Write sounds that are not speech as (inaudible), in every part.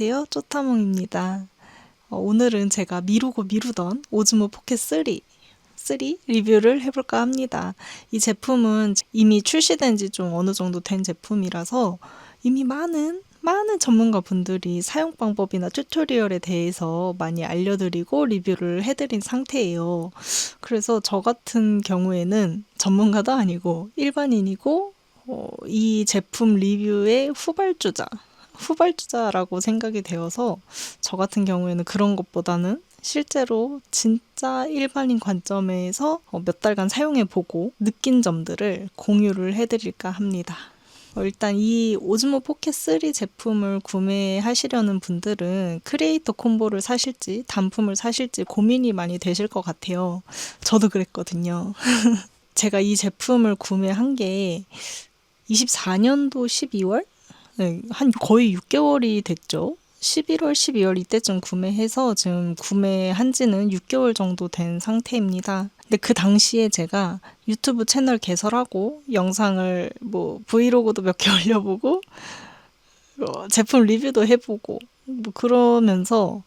안녕하세요. 쪼타몽입니다. 어, 오늘은 제가 미루고 미루던 오즈모 포켓 3, 3 리뷰를 해볼까 합니다. 이 제품은 이미 출시된 지 좀 어느 정도 된 제품이라서 이미 많은 많은 전문가 분들이 사용 방법이나 튜토리얼에 대해서 많이 알려드리고 리뷰를 해드린 상태예요. 그래서 저 같은 경우에는 전문가도 아니고 일반인이고 어, 이 제품 리뷰의 후발주자, 후발주자라고 생각이 되어서 저 같은 경우에는 그런 것보다는 실제로 진짜 일반인 관점에서 어, 몇 달간 사용해보고 느낀 점들을 공유를 해드릴까 합니다. 어, 일단 이 오즈모 포켓 3 제품을 구매하시려는 분들은 크리에이터 콤보를 사실지 단품을 사실지 고민이 많이 되실 것 같아요. 저도 그랬거든요. (laughs) 제가 이 제품을 구매한 게 24년도 12월? 네, 한 거의 6개월이 됐죠. 11월, 12월 이때쯤 구매해서 지금 구매한 지는 6개월 정도 된 상태입니다. 근데 그 당시에 제가 유튜브 채널 개설하고 영상을 뭐 브이로그도 몇 개 (laughs) 올려보고 어, 제품 리뷰도 해보고 뭐 그러면서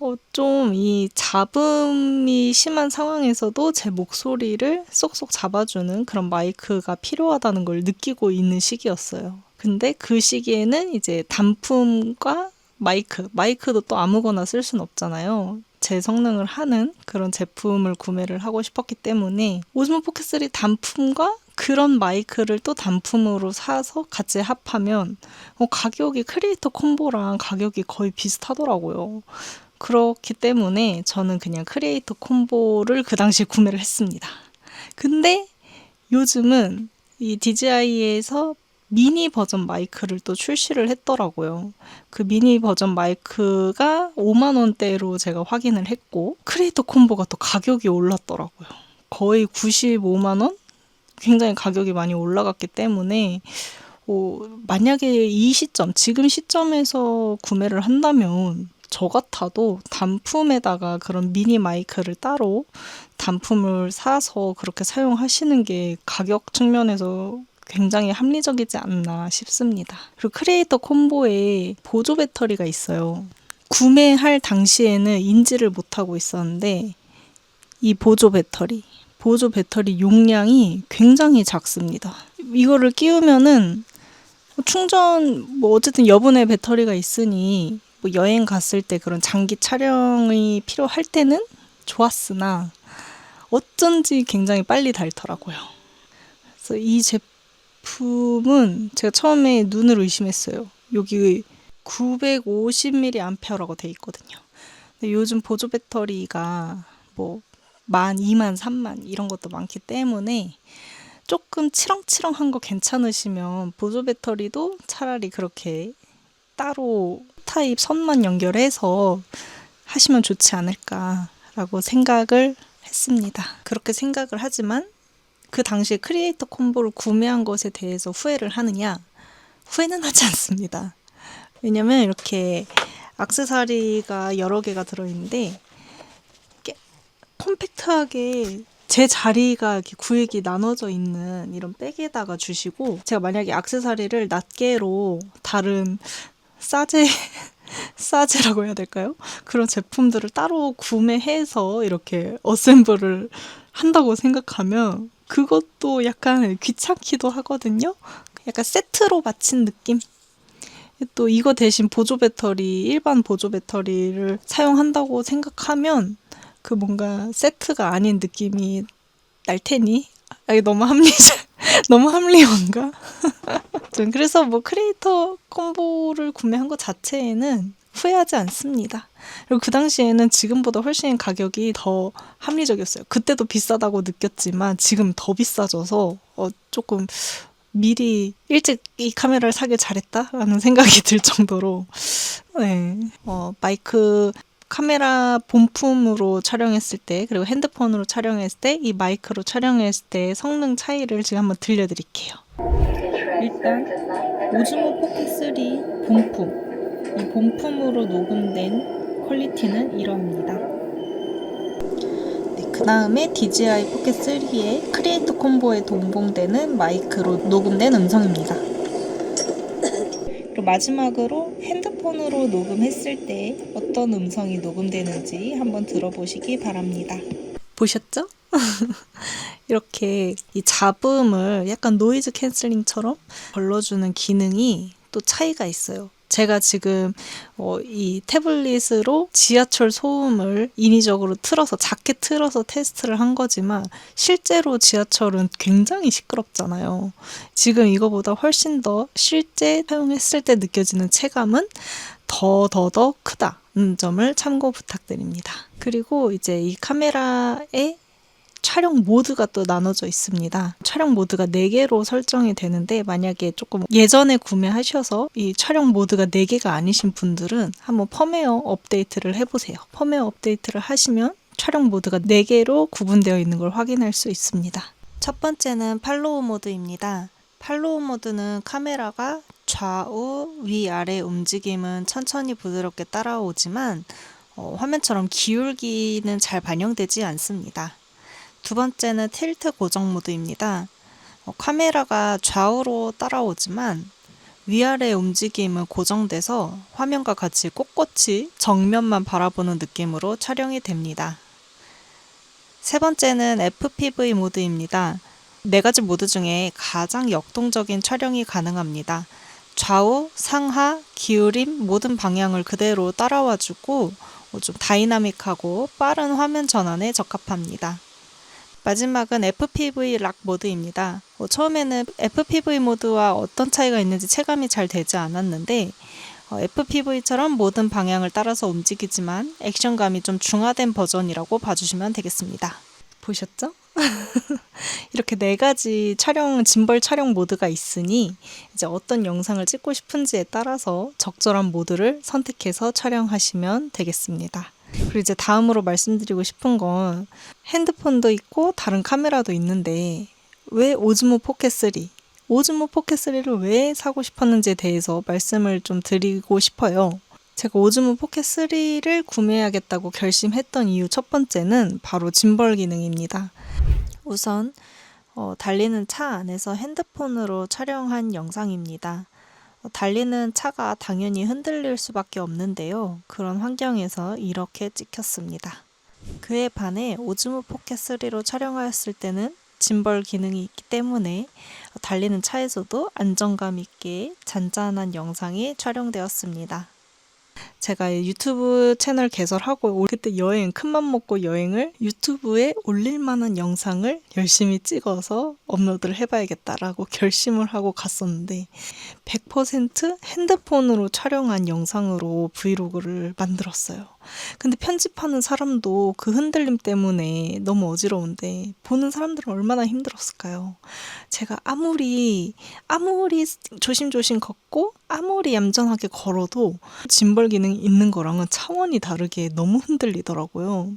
어, 좀 이 잡음이 심한 상황에서도 제 목소리를 쏙쏙 잡아주는 그런 마이크가 필요하다는 걸 느끼고 있는 시기였어요. 근데 그 시기에는 이제 단품과 마이크, 마이크도 또 아무거나 쓸 순 없잖아요. 제 성능을 하는 그런 제품을 구매를 하고 싶었기 때문에 오즈모 포켓 3 단품과 그런 마이크를 또 단품으로 사서 같이 합하면 어, 가격이 크리에이터 콤보랑 가격이 거의 비슷하더라고요. 그렇기 때문에 저는 그냥 크리에이터 콤보를 그 당시에 구매를 했습니다. 근데 요즘은 이 DJI에서 미니 버전 마이크를 또 출시를 했더라고요. 그 미니 버전 마이크가 5만 원대로 제가 확인을 했고 크리에이터 콤보가 또 가격이 올랐더라고요. 거의 95만 원? 굉장히 가격이 많이 올라갔기 때문에 어, 만약에 이 시점, 지금 시점에서 구매를 한다면 저 같아도 단품에다가 그런 미니 마이크를 따로 단품을 사서 그렇게 사용하시는 게 가격 측면에서 굉장히 합리적이지 않나 싶습니다. 그리고 크리에이터 콤보에 보조 배터리가 있어요. 구매할 당시에는 인지를 못하고 있었는데 이 보조 배터리, 보조 배터리 용량이 굉장히 작습니다. 이거를 끼우면은 충전 뭐 어쨌든 여분의 배터리가 있으니 뭐 여행 갔을 때 그런 장기 촬영이 필요할 때는 좋았으나 어쩐지 굉장히 빨리 닳더라고요. 그래서 이 제품 은 제가 처음에 눈을 의심했어요. 여기 950mAh라고 돼 있거든요. 근데 요즘 보조 배터리가 뭐 만, 2만, 3만 이런 것도 많기 때문에 조금 치렁치렁한 거 괜찮으시면 보조 배터리도 차라리 그렇게 따로 타입 선만 연결해서 하시면 좋지 않을까라고 생각을 했습니다. 그렇게 생각을 하지만 그 당시에 크리에이터 콤보를 구매한 것에 대해서 후회를 하느냐? 후회는 하지 않습니다. 왜냐면 이렇게 악세사리가 여러 개가 들어있는데 이렇게 콤팩트하게 제 자리가 이렇게 구획이 나눠져 있는 이런 백에다가 주시고 제가 만약에 악세사리를 낱개로 다른 싸제 (laughs) 싸제라고 해야 될까요? 그런 제품들을 따로 구매해서 이렇게 어셈블을 한다고 생각하면 그것도 약간 귀찮기도 하거든요. 약간 세트로 맞춘 느낌. 또 이거 대신 보조 배터리, 일반 보조 배터리를 사용한다고 생각하면 그 뭔가 세트가 아닌 느낌이 날 테니 아, 너무 합리적 (laughs) 너무 합리화인가? (laughs) 그래서 뭐 크리에이터 콤보를 구매한 것 자체에는 후회하지 않습니다. 그리고 그 당시에는 지금보다 훨씬 가격이 더 합리적이었어요. 그때도 비싸다고 느꼈지만 지금 더 비싸져서 어, 조금 미리 일찍 이 카메라를 사길 잘했다라는 생각이 들 정도로 네. 어, 마이크 카메라 본품으로 촬영했을 때 그리고 핸드폰으로 촬영했을 때 이 마이크로 촬영했을 때 성능 차이를 지금 한번 들려드릴게요. 일단 오즈모 포켓 3 본품 이 본품으로 녹음된 퀄리티는 이러합니다. 네, 그 다음에 DJI 포켓 3의 크리에이터 콤보에 동봉되는 마이크로 녹음된 음성입니다. 그럼 마지막으로 핸드폰으로 녹음했을 때 어떤 음성이 녹음되는지 한번 들어보시기 바랍니다. 보셨죠? (laughs) 이렇게 이 잡음을 약간 노이즈 캔슬링처럼 걸러주는 기능이 또 차이가 있어요. 제가 지금 어, 이 태블릿으로 지하철 소음을 인위적으로 틀어서 작게 틀어서 테스트를 한 거지만 실제로 지하철은 굉장히 시끄럽잖아요. 지금 이거보다 훨씬 더 실제 사용했을 때 느껴지는 체감은 더 더 더 크다 는 점을 참고 부탁드립니다. 그리고 이제 이 카메라의 촬영 모드가 또 나눠져 있습니다. 촬영 모드가 4개로 설정이 되는데 만약에 조금 예전에 구매하셔서 이 촬영 모드가 4개가 아니신 분들은 한번 펌웨어 업데이트를 해보세요. 펌웨어 업데이트를 하시면 촬영 모드가 4개로 구분되어 있는 걸 확인할 수 있습니다. 첫 번째는 팔로우 모드입니다. 팔로우 모드는 카메라가 좌우, 위아래 움직임은 천천히 부드럽게 따라오지만 어, 화면처럼 기울기는 잘 반영되지 않습니다. 두 번째는 틸트 고정 모드입니다. 어, 카메라가 좌우로 따라오지만 위아래 움직임은 고정돼서 화면과 같이 꼿꼿이 정면만 바라보는 느낌으로 촬영이 됩니다. 세 번째는 FPV 모드입니다. 네 가지 모드 중에 가장 역동적인 촬영이 가능합니다. 좌우, 상하, 기울임 모든 방향을 그대로 따라와주고 어, 좀 다이나믹하고 빠른 화면 전환에 적합합니다. 마지막은 FPV 락 모드입니다. 어, 처음에는 FPV 모드와 어떤 차이가 있는지 체감이 잘 되지 않았는데 어, FPV처럼 모든 방향을 따라서 움직이지만 액션감이 좀 중화된 버전이라고 봐주시면 되겠습니다. 보셨죠? (laughs) 이렇게 네 가지 촬영, 짐벌 촬영 모드가 있으니 이제 어떤 영상을 찍고 싶은지에 따라서 적절한 모드를 선택해서 촬영하시면 되겠습니다. 그리고 이제 다음으로 말씀드리고 싶은 건 핸드폰도 있고 다른 카메라도 있는데 왜 오즈모 포켓 3? 오즈모 포켓 3를 왜 사고 싶었는지에 대해서 말씀을 좀 드리고 싶어요. 제가 오즈모 포켓 3를 구매하겠다고 결심했던 이유 첫 번째는 바로 짐벌 기능입니다. 우선 어, 달리는 차 안에서 핸드폰으로 촬영한 영상입니다. 어, 달리는 차가 당연히 흔들릴 수밖에 없는데요. 그런 환경에서 이렇게 찍혔습니다. 그에 반해 오즈모 포켓 3로 촬영하였을 때는 짐벌 기능이 있기 때문에 달리는 차에서도 안정감 있게 잔잔한 영상이 촬영되었습니다. 제가 유튜브 채널 개설하고 그때 여행 큰맘 먹고 여행을 유튜브에 올릴 만한 영상을 열심히 찍어서 업로드를 해봐야겠다라고 (laughs) 결심을 하고 갔었는데 100% 핸드폰으로 촬영한 영상으로 브이로그를 만들었어요. 근데 편집하는 사람도 그 흔들림 때문에 너무 어지러운데 보는 사람들은 얼마나 힘들었을까요? 제가 아무리 아무리 조심조심 걷고 아무리 얌전하게 걸어도 짐벌 기능이 있는 거랑은 차원이 다르게 너무 흔들리더라고요.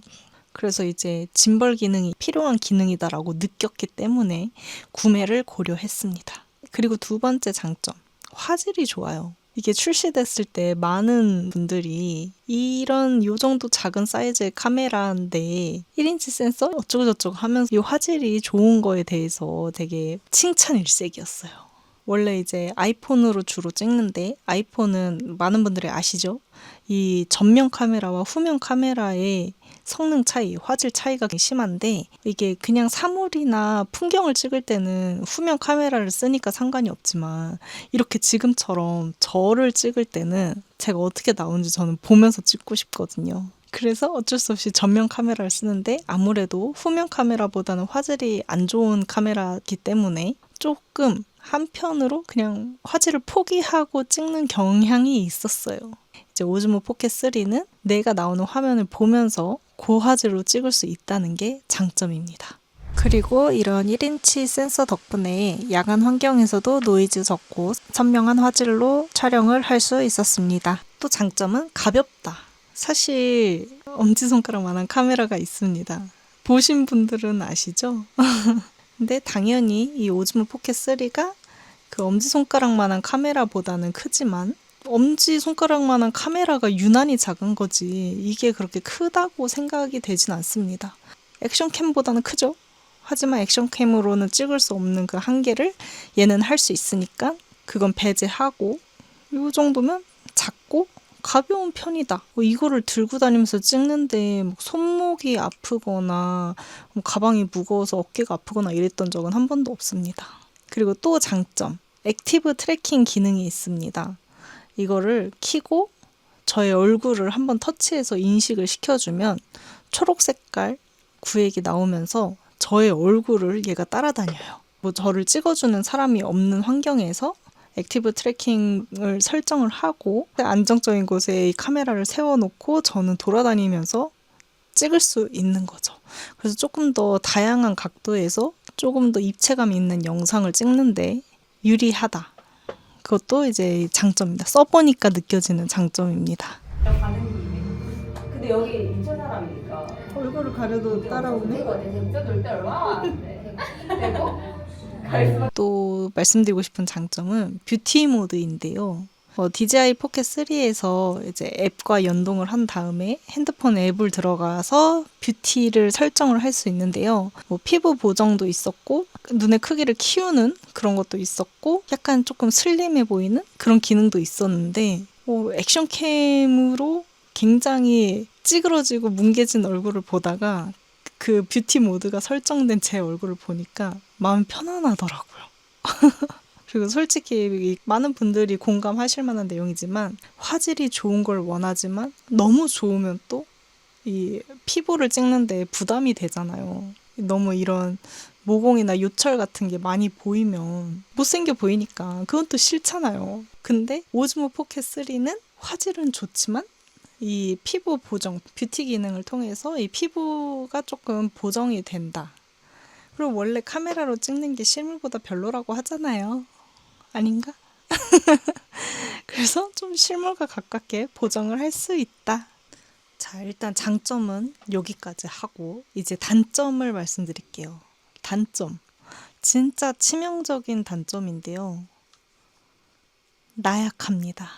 그래서 이제 짐벌 기능이 필요한 기능이다라고 느꼈기 때문에 구매를 고려했습니다. 그리고 두 번째 장점. 화질이 좋아요. 이게 출시됐을 때 많은 분들이 이런 요 정도 작은 사이즈의 카메라인데 1인치 센서 어쩌고저쩌고 하면서 이 화질이 좋은 거에 대해서 되게 칭찬 일색이었어요. 원래 이제 아이폰으로 주로 찍는데 아이폰은 많은 분들이 아시죠? 이 전면 카메라와 후면 카메라의 성능 차이, 화질 차이가 심한데 이게 그냥 사물이나 풍경을 찍을 때는 후면 카메라를 쓰니까 상관이 없지만 이렇게 지금처럼 저를 찍을 때는 제가 어떻게 나오는지 저는 보면서 찍고 싶거든요. 그래서 어쩔 수 없이 전면 카메라를 쓰는데 아무래도 후면 카메라보다는 화질이 안 좋은 카메라기 때문에 조금 한편으로 그냥 화질을 포기하고 찍는 경향이 있었어요. 이제 오즈모 포켓 3는 내가 나오는 화면을 보면서 고화질로 찍을 수 있다는 게 장점입니다. 그리고 이런 1인치 센서 덕분에 야간 환경에서도 노이즈 적고 선명한 화질로 촬영을 할 수 있었습니다. 또 장점은 가볍다. 사실 엄지손가락만한 카메라가 있습니다. 보신 분들은 아시죠? (laughs) 근데 당연히 이 오즈모 포켓 3가 그 엄지손가락만한 카메라보다는 크지만 엄지 손가락만한 카메라가 유난히 작은 거지 이게 그렇게 크다고 생각이 되진 않습니다. 액션캠보다는 크죠. 하지만 액션캠으로는 찍을 수 없는 그 한계를 얘는 할 수 있으니까 그건 배제하고 이 정도면 작고 가벼운 편이다. 뭐 이거를 들고 다니면서 찍는데 뭐 손목이 아프거나 뭐 가방이 무거워서 어깨가 아프거나 이랬던 적은 한 번도 없습니다. 그리고 또 장점. 액티브 트래킹 기능이 있습니다. 이거를 키고 저의 얼굴을 한번 터치해서 인식을 시켜주면 초록 색깔 구획이 나오면서 저의 얼굴을 얘가 따라다녀요. 뭐 저를 찍어주는 사람이 없는 환경에서 액티브 트래킹을 설정을 하고 안정적인 곳에 이 카메라를 세워놓고 저는 돌아다니면서 찍을 수 있는 거죠. 그래서 조금 더 다양한 각도에서 조금 더 입체감 있는 영상을 찍는데 유리하다. 그것도 이제 장점입니다. 써보니까 느껴지는 장점입니다. 근데 여기 인천 사람이니까 얼굴을 가려도 이거 대전 놀때 얼마나 많은데 되고 갈또 말씀드리고 싶은 장점은 뷰티 모드인데요. 어, DJI 포켓 3에서 이제 앱과 연동을 한 다음에 핸드폰 앱을 들어가서 뷰티를 설정을 할 수 있는데요. 뭐 피부 보정도 있었고 눈의 크기를 키우는 그런 것도 있었고 약간 조금 슬림해 보이는 그런 기능도 있었는데 어, 액션캠으로 굉장히 찌그러지고 뭉개진 얼굴을 보다가 그 뷰티 모드가 설정된 제 얼굴을 보니까 마음 편안하더라고요. (laughs) 그리고 솔직히 이 많은 분들이 공감하실 만한 내용이지만 화질이 좋은 걸 원하지만 너무 좋으면 또 이 피부를 찍는데 부담이 되잖아요. 너무 이런 모공이나 요철 같은 게 많이 보이면 못생겨 보이니까 그건 또 싫잖아요. 근데 오즈모 포켓 3는 화질은 좋지만 이 피부 보정, 뷰티 기능을 통해서 이 피부가 조금 보정이 된다. 그리고 원래 카메라로 찍는 게 실물보다 별로라고 하잖아요. 아닌가? (laughs) 그래서 좀 실물과 가깝게 보정을 할 수 있다. 자, 일단 장점은 여기까지 하고 이제 단점을 말씀드릴게요. 단점. 진짜 치명적인 단점인데요. 나약합니다.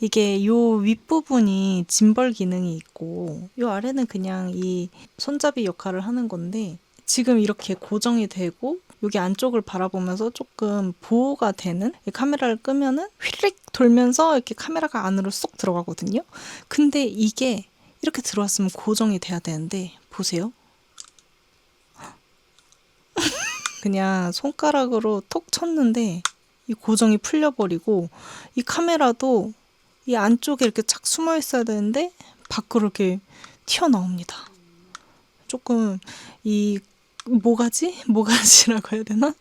이게 요 윗부분이 짐벌 기능이 있고 요 아래는 그냥 이 손잡이 역할을 하는 건데 지금 이렇게 고정이 되고 여기 안쪽을 바라보면서 조금 보호가 되는 이 카메라를 끄면은 휘릭 돌면서 이렇게 카메라가 안으로 쏙 들어가거든요. 근데 이게 이렇게 들어왔으면 고정이 돼야 되는데 보세요. (laughs) 그냥 손가락으로 톡 쳤는데 이 고정이 풀려버리고 이 카메라도 이 안쪽에 이렇게 착 숨어 있어야 되는데 밖으로 이렇게 튀어나옵니다. 조금 이 모가지? 모가지라고 (laughs) 해야 되나?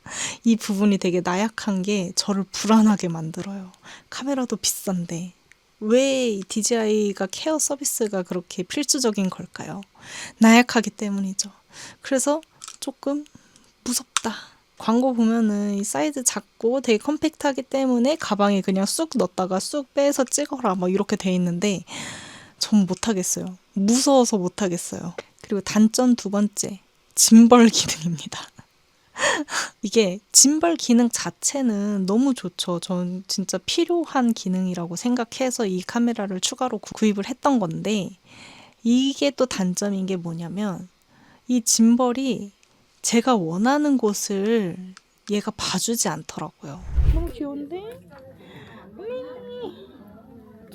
이 부분이 되게 나약한 게 저를 불안하게 만들어요. 카메라도 비싼데. 왜 DJI가 케어 서비스가 그렇게 필수적인 걸까요? 나약하기 때문이죠. 그래서 조금 무섭다. 광고 보면은 이 사이즈 작고 되게 컴팩트하기 때문에 가방에 그냥 쑥 넣었다가 쑥 빼서 찍어라 막 이렇게 돼 있는데 전 못하겠어요. 무서워서 못하겠어요. 그리고 단점 두 번째 짐벌 기능입니다. (laughs) 이게 짐벌 기능 자체는 너무 좋죠. 전 진짜 필요한 기능이라고 생각해서 이 카메라를 추가로 구- 구입을 했던 건데 이게 또 단점인 게 뭐냐면 이 짐벌이 제가 원하는 곳을 얘가 봐주지 않더라고요. 너무 귀여운데?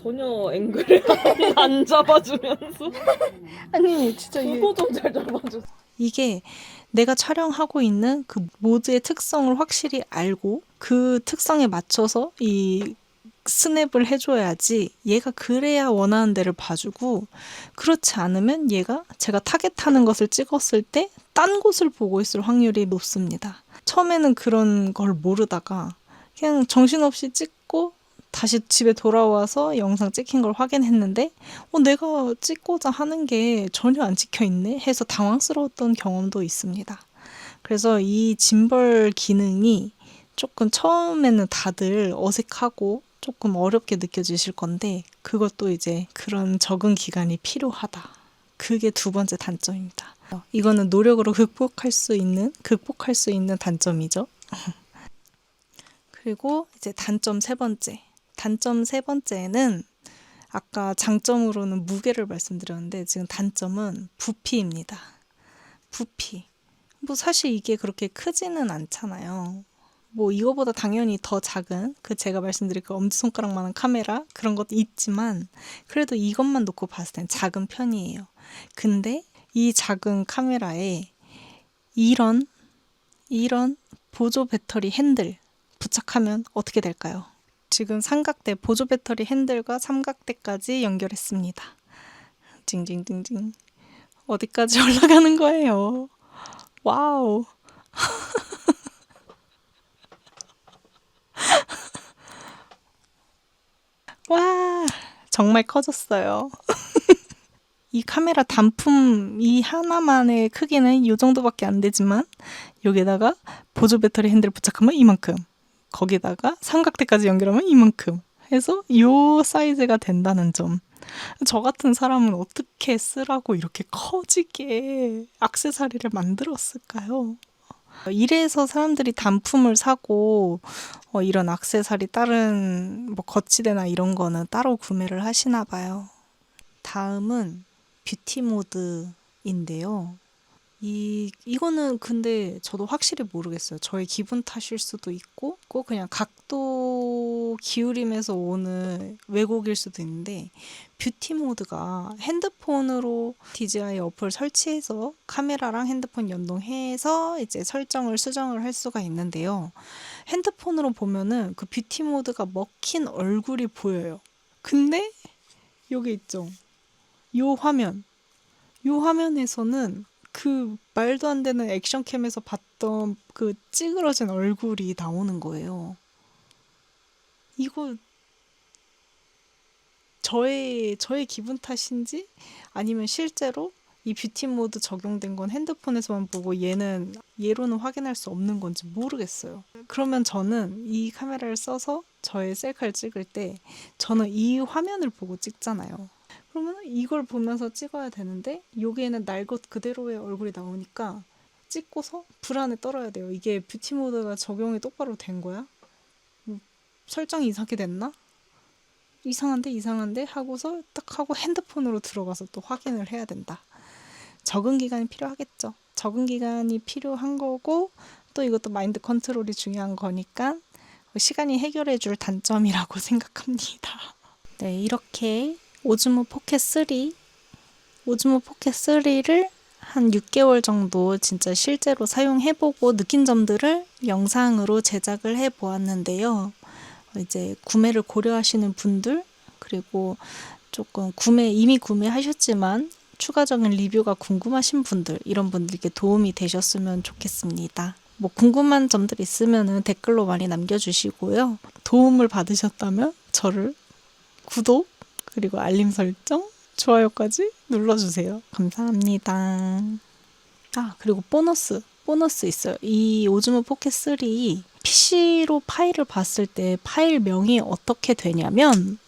전혀 앵글을 (laughs) 안 잡아주면서 아니 진짜 이 구도 좀잘 잡아줘. 이게 내가 촬영하고 있는 그 모드의 특성을 확실히 알고 그 특성에 맞춰서 이 스냅을 해줘야지 얘가 그래야 원하는 데를 봐주고 그렇지 않으면 얘가 제가 타겟하는 것을 찍었을 때 딴 곳을 보고 있을 확률이 높습니다. 처음에는 그런 걸 모르다가 그냥 정신없이 찍고 다시 집에 돌아와서 영상 찍힌 걸 확인했는데 어, 내가 찍고자 하는 게 전혀 안 찍혀 있네 해서 당황스러웠던 경험도 있습니다. 그래서 이 짐벌 기능이 조금 처음에는 다들 어색하고 조금 어렵게 느껴지실 건데 그것도 이제 그런 적응 기간이 필요하다. 그게 두 번째 단점입니다. 어, 이거는 노력으로 극복할 수 있는 극복할 수 있는 단점이죠. (laughs) 그리고 이제 단점 세 번째. 단점 세 번째는 아까 장점으로는 무게를 말씀드렸는데 지금 단점은 부피입니다. 부피. 뭐 사실 이게 그렇게 크지는 않잖아요. 뭐 이거보다 당연히 더 작은 그 제가 말씀드린 그 엄지손가락만한 카메라 그런 것도 있지만 그래도 이것만 놓고 봤을 땐 작은 편이에요. 근데 이 작은 카메라에 이런 이런 보조 배터리 핸들 부착하면 어떻게 될까요? 지금 삼각대 보조 배터리 핸들과 삼각대까지 연결했습니다. 징징징징 어디까지 (laughs) 올라가는 거예요? 와우. (laughs) 와, 정말 커졌어요. (laughs) 이 카메라 단품 이 하나만의 크기는 이 정도밖에 안 되지만 여기다가 보조 배터리 핸들 부착하면 이만큼 거기다가 삼각대까지 연결하면 이만큼 해서 요 사이즈가 된다는 점. 저 같은 사람은 어떻게 쓰라고 이렇게 커지게 악세사리를 만들었을까요? 이래서 사람들이 단품을 사고 어, 이런 악세사리 다른 뭐 거치대나 이런 거는 따로 구매를 하시나 봐요. 다음은 뷰티 모드인데요. 이 이거는 근데 저도 확실히 모르겠어요. 저의 기분 탓일 수도 있고, 꼭 그냥 각도 기울임에서 오는 왜곡일 수도 있는데 뷰티 모드가 핸드폰으로 DJI 어플 설치해서 카메라랑 핸드폰 연동해서 이제 설정을 수정을 할 수가 있는데요. 핸드폰으로 보면은 그 뷰티 모드가 먹힌 얼굴이 보여요. 근데 여기 있죠. 요 화면. 요 화면에서는 그 말도 안 되는 액션캠에서 봤던 그 찌그러진 얼굴이 나오는 거예요. 이거 저의 저의 기분 탓인지 아니면 실제로 이 뷰티 모드 적용된 건 핸드폰에서만 보고 얘는 얘로는 확인할 수 없는 건지 모르겠어요. 그러면 저는 이 카메라를 써서 저의 셀카를 찍을 때 저는 이 화면을 보고 찍잖아요. 그러면 이걸 보면서 찍어야 되는데 여기에는 날 것 그대로의 얼굴이 나오니까 찍고서 불안에 떨어야 돼요. 이게 뷰티 모드가 적용이 똑바로 된 거야? 뭐 설정이 이상하게 됐나? 이상한데 이상한데 하고서 딱 하고 핸드폰으로 들어가서 또 확인을 해야 된다. 적응 기간이 필요하겠죠. 적응 기간이 필요한 거고 또 이것도 마인드 컨트롤이 중요한 거니까 시간이 해결해 줄 단점이라고 (laughs) 생각합니다. 네, 이렇게 오즈모 포켓 3 오즈모 포켓 3를 한 6개월 정도 진짜 실제로 사용해보고 느낀 점들을 영상으로 제작을 해 보았는데요. 이제 구매를 고려하시는 분들 그리고 조금 구매 이미 구매하셨지만 추가적인 리뷰가 궁금하신 분들 이런 분들께 도움이 되셨으면 좋겠습니다. 뭐 궁금한 점들 있으면 댓글로 많이 남겨주시고요. 도움을 받으셨다면 저를 구독 그리고 알림 설정 좋아요까지 눌러주세요. 감사합니다. 아 그리고 보너스 보너스 있어요. 이 오즈모 포켓 3 PC로 파일을 봤을 때 파일명이 어떻게 되냐면